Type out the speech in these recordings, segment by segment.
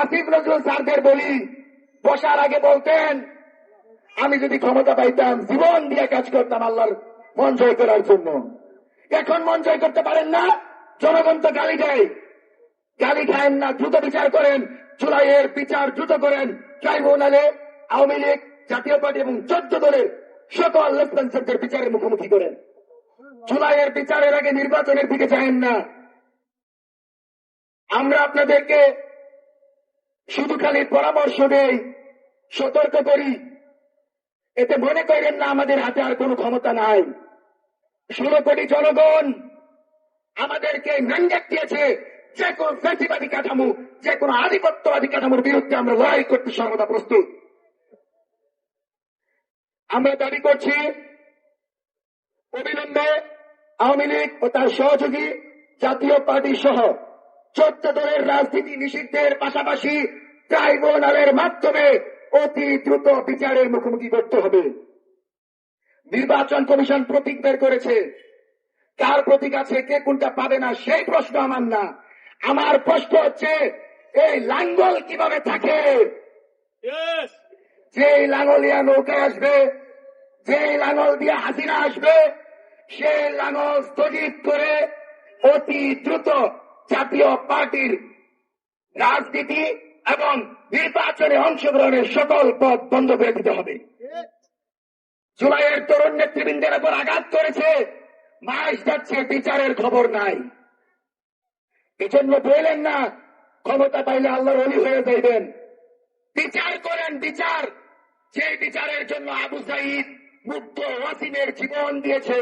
আসিফ নজরুল স্যারদের বলি, বসার আগে বলতেন, আমি যদি ক্ষমতা পাইতাম, জীবন দিয়ে কাজ করতাম আল্লাহর মন জয় করার জন্য। এখন মন জয় করতে পারেন না, জনগণ তো গালি দেয়। গালি খায়েন না, দ্রুত বিচার করেন, জুলাইয়ের বিচার দ্রুত করেন। ট্রাইব্যুনালে আওয়ামী লীগ, জাতীয় পার্টি এবং চোদ্দ দলের সকল লেফটেন্সেন্টের বিচারের মুখোমুখি করেন। জুলাইয়ের বিচারের আগে নির্বাচনের দিকে যায়েন না। আমরা আপনাদেরকে শুধু খালি পরামর্শ দেই, সতর্ক করি। এতে মনে করেন না আমাদের হাতে আর কোনো ক্ষমতা নাই। ষোলো কোটি জনগণ আমাদেরকে ম্যান্ডেট দিয়েছে, যে কোনো ফ্যাসিবাদী কাঠামো, যে কোনো আধিপত্যবাদী কাঠামোর বিরুদ্ধে আমরা লড়াই করতে সর্বদা প্রস্তুত। আমরা দাবি করছি, অবিলম্বে আওয়ামী লীগ ও তার সহযোগী জাতীয় পার্টি সহ চোদ্দ দলের রাজনীতি নিষিদ্ধের পাশাপাশি ট্রাইব্যুনালের মাধ্যমে অতি দ্রুত বিচারের মুখোমুখি করতে হবে। নির্বাচন কমিশন প্রতীক বের করেছে। কার প্রতীক আছে কে কোনটা পাবে না সেই প্রশ্ন আমার না। আমার প্রশ্ন হচ্ছে এই লাঙ্গল কীভাবে থাকে. যে লাঙ্গলিয়া নৌকা আসবে যে লাঙ্গল দিয়ে হাসিনা আসবে সে লাঙ্গল স্থগিত করে অতি দ্রুত জাতীয় পার্টির রাজনীতি এবং নির্বাচনে অংশগ্রহণের সকল পথ বন্ধ করে দিতে হবে। জুলাইয়ের তরুণ নেতৃবৃন্দের উপর আঘাত করেছে, মাস যাচ্ছে, বিচারের খবর নাই। এজন্য বললেন না, ক্ষমতা পাইলে আল্লাহর অলি হয়ে যাইবেন। বিচার করেন, বিচার। যে বিচারের জন্য আবু সাইদ মুক্ত ওয়াসিমের জীবন দিয়েছে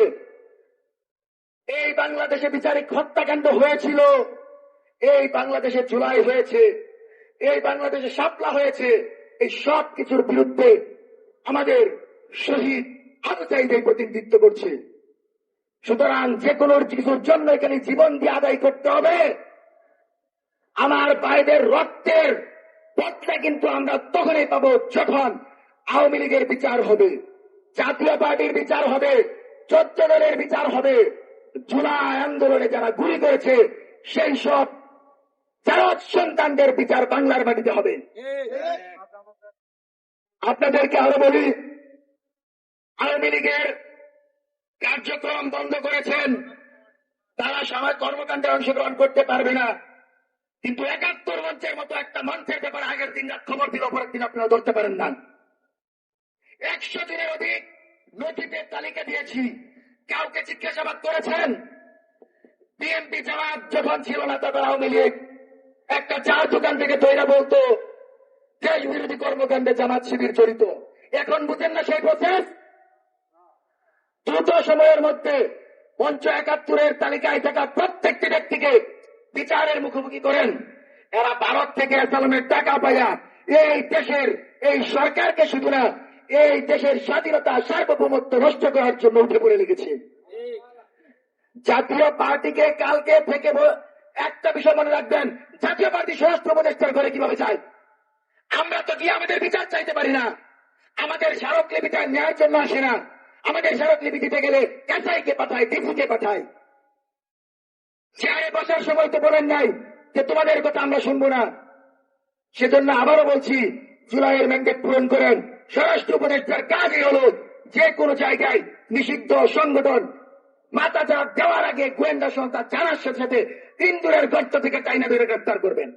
এই বাংলাদেশে বিচারিক হত্যাকাণ্ড হয়েছিল। এই বাংলাদেশে জুলাই হয়েছে। এই বাংলাদেশে শাপলা হয়েছে। এই সব কিছুর বিরুদ্ধে আমাদের শহীদ আবু সাইদ প্রতিনিধিত্ব করছে। সুতরাং যে কোনো কিছুর জন্য এখানে জীবন দিয়ে আদায় করতে হবে। আমার ভাইদের রক্তের পথটা কিন্তু আমরা তখনই পাবো যখন আওয়ামী লীগের বিচার হবে, জাতীয় পার্টির বিচার হবে, চোদ্দ দলের বিচার হবে। জুলাই আন্দোলনে যারা গুলি করেছে, সেই সব যারা সন্তানদের বিচার বাংলার মাটিতে হবে। আপনাদেরকে আরও বলি, আওয়ামী লীগের কার্যক্রম বন্ধ করেছেন। তারা সবাই কর্মকাণ্ডে অংশগ্রহণ করতে পারবে না। কিন্তু একাত্তর মঞ্চের মতো একটা মঞ্চের ব্যাপারে আগের দিন রাত খবর দিল, পরের দিন আপনারা ধরতে পারেন না। একশো দিনের অধিক নথিতে তালিকা দিয়েছি। কাউকে জিজ্ঞাসাবাদ করেছেন? বিএনপি জামাত যখন ছিল না, তখন আওয়ামী লীগ একটা চার দোকান থেকে তৈরা বলতো দেশ বিরোধী কর্মকাণ্ডে জামাত শিবির জড়িত। এখন বুঝেন না সেই প্রসেস দ্রুত সময়ের মধ্যে পঞ্চ একাত্তরের তালিকায় থাকা প্রত্যেকটি ব্যক্তিকে বিচারের মুখোমুখি করেন। এরা ভারত থেকে আসালামের টাকা পাইয়া এই দেশের এই সরকারকে শুধু না এই দেশের স্বাধীনতা সার্বভৌমত্ব নষ্ট করার জন্য উঠে পড়ে লেগেছে। জাতীয় পার্টিকে কালকে থেকে একটা বিষয় মনে রাখবেন, জাতীয় পার্টি স্বরাষ্ট্র উপদেষ্টার ঘরে কীভাবে যায়? আমরা তো গিয়ে আমাদের বিচার চাইতে পারি না। আমাদের স্মারকলিপিটা নেওয়ার জন্য আসে না। আমাদের স্মারকলিপি দিতে গেলে কাঁচাইকে পাঠায় ডিপুকে পাঠায়। চেয়ারে বসার সময় তো বলেন নাই যে তোমাদের কথা আমরা শুনব না। সেজন্য আবারও বলছি, জুলাইয়ের ম্যান্ডেট পূরণ করেন। স্বরাষ্ট্র উপদেষ্টার কাজই হল যে কোনো জায়গায় নিষিদ্ধ সংগঠন মাথা দেওয়ার আগে গোয়েন্দা সংস্থা জানার সাথে সাথে ইন্দুরের গর্ত থেকে চাইনা ধরে গ্রেফতার করবেন।